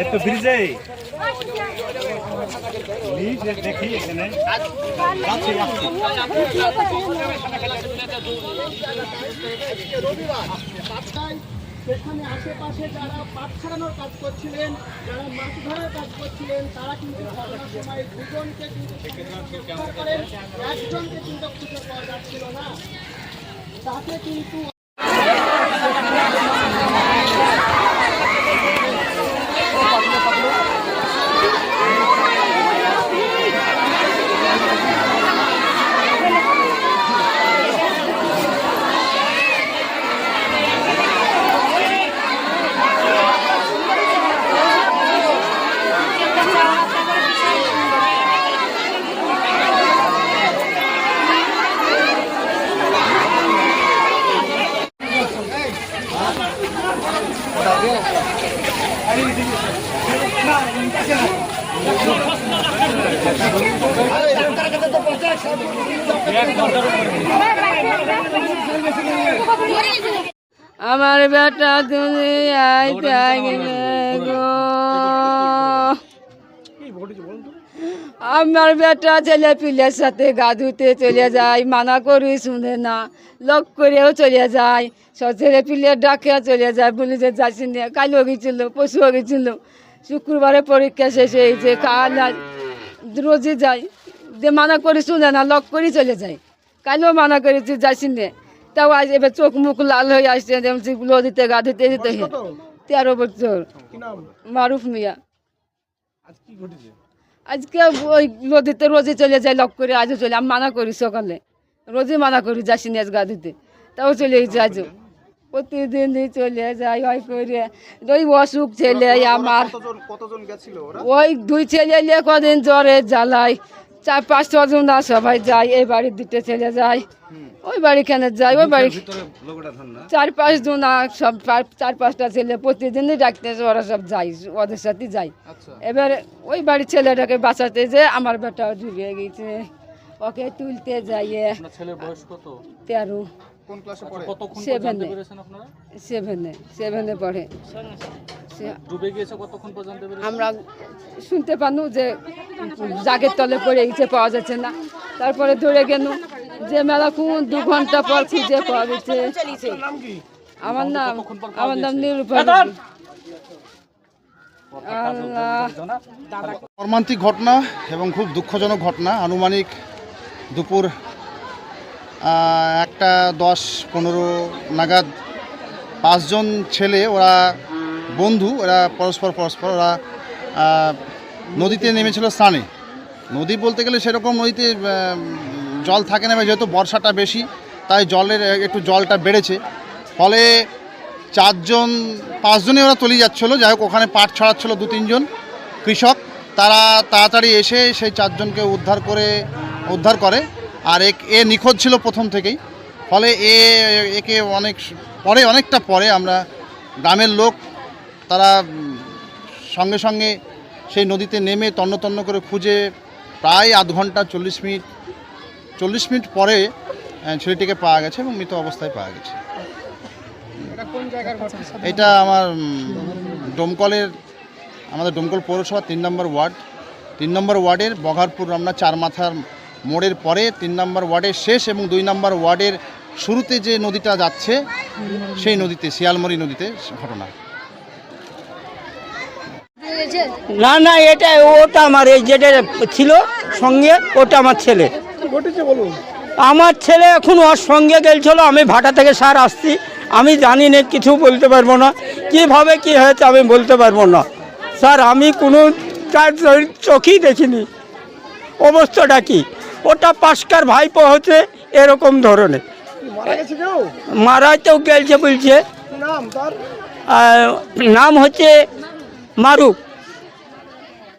এই তো ব্রিজে দেখি এখানে। সেখানে আশেপাশে যারা পাট ছাড়ানোর কাজ করছিলেন, যারা মাছ ধরার কাজ করছিলেন, তারা কিন্তু সময় দুজনকে একজনকে কিন্তু খুঁজে পাওয়া যাচ্ছিল না। তাকে কিন্তু Спасибо. আমার বেটা তুমি থাকবে গো। আমার বেটা ছেলে পিলের সাথে গা ধুতে চলে যায় মানা করি শুনে না লক করেও চলে যায়। সব ছেলে পিলে ডাকে চলে যায় বলে যে যাচ্ছি না কালও গেছিল পশুও গেছিল শুক্রবারে পরীক্ষা শেষ হয়েছে কাল রোজে যাই। যে মানা করি শুনে না লক করে চলে যায়। কালও মানা করেছি যাচ্ছি না। তাও আজ এবার চোখ মুখ লাল হয়ে আসছে যেমন নদীতে গা ধুতে যেতে তেরো বছর। মারুফ মিয়া। আজ কি ঘটেছে? আজকে ওই নদীতে রোজে চলে যায় লক করে আজও চলে আমি মানা করি সকালে রোজে মানা করি যাসি নিয়ে আজ গা ধুতে তাও চলে গেছে আজও। প্রতিদিন চলে যাই ওই করে। ওই অসুখ ছেলে আমার। ওই দুই ছেলে কদিন জ্বরে জ্বালায় চার পাঁচ ছজন না সবাই যায় এই বাড়ির দুটো ছেলে যায়। ওই বাড়িখানে যায় ওই বাড়ি চার পাঁচ জন সব চার- পাঁচটা ছেলে প্রতিদিনই ডাকতে ওরা সব যায় ওদের সাথে যাই আচ্ছা। এবার ওই বাড়ির ছেলেটাকে বাঁচাতে যে আমার বেটা ডুবে গেছে ওকে তুলতে যাইয়ে। তেরো। কোন পর সেভেনে। সেভেনে সেভেনে পড়ে। ডুবে গিয়েছে কতক্ষণ পর আমরা শুনতে পানু যে জাগের তলে পড়ে গেছে পাওয়া যাচ্ছে না। তারপরে ধরে গেল যে মেলা কোন দু ঘণ্টা পর খুঁজে পাওয়া গেছে। আমার নাম আমার নাম নিরূপা মর্মান্তিক ঘটনা এবং খুব দুঃখজনক ঘটনা। আনুমানিক দুপুর একটা দশ পনেরো নাগাদ পাঁচজন ছেলে ওরা বন্ধু, ওরা পরস্পর পরস্পর, ওরা নদীতে নেমেছিল স্নানে। নদী বলতে গেলে সেরকম নদীতে জল থাকে না যেহেতু বর্ষাটা বেশি, তাই জলের একটু জলটা বেড়েছে। ফলে চারজন পাঁচজনে ওরা তলিয়ে যাচ্ছিল। যাই হোক, ওখানে পাট ছড়াচ্ছিলো দু, তিনজন কৃষক। তারা তাড়াতাড়ি এসে সেই চারজনকে উদ্ধার করে উদ্ধার করে। আর এক, এ নিখোঁজ ছিল প্রথম থেকেই। ফলে এ, একে অনেক, পরে, অনেকটা পরে আমরা গ্রামের লোক তারা সঙ্গে সঙ্গে সেই নদীতে নেমে তন্ন তন্ন করে খুঁজে প্রায় আধ ঘণ্টা চল্লিশ মিনিট চল্লিশ মিনিট পরে ছেলেটিকে পাওয়া গেছে এবং মৃত অবস্থায় পাওয়া গেছে। এটা আমার ডোমকলের আমাদের ডোমকল পৌরসভা তিন নম্বর ওয়ার্ড। তিন নম্বর ওয়ার্ডের বঘারপুর রমনা চার মাথার মোড়ের পরে তিন নম্বর ওয়ার্ডের শেষ এবং দুই নম্বর ওয়ার্ডের শুরুতে যে নদীটা যাচ্ছে সেই নদীতে শিয়ালমরি নদীতে ঘটনা। না না এটা ওটা আমার এই যেটা ছিল সঙ্গে ওটা আমার ছেলে। আমার ছেলে এখন ওর সঙ্গে গেছিল আমি ভাটা থেকে সার আসছি। আমি জানি না কিছু বলতে পারব না। কীভাবে কি হয়েছে আমি বলতে পারব না। স্যার আমি কোনো তার চোখেই দেখিনি। অবস্থাটা কি? ওটা পাশকার ভাইপো হচ্ছে এরকম ধরনের। মারা মারাইতেও গেলছে বলছে। নাম তার? আর নাম হচ্ছে মারুফ।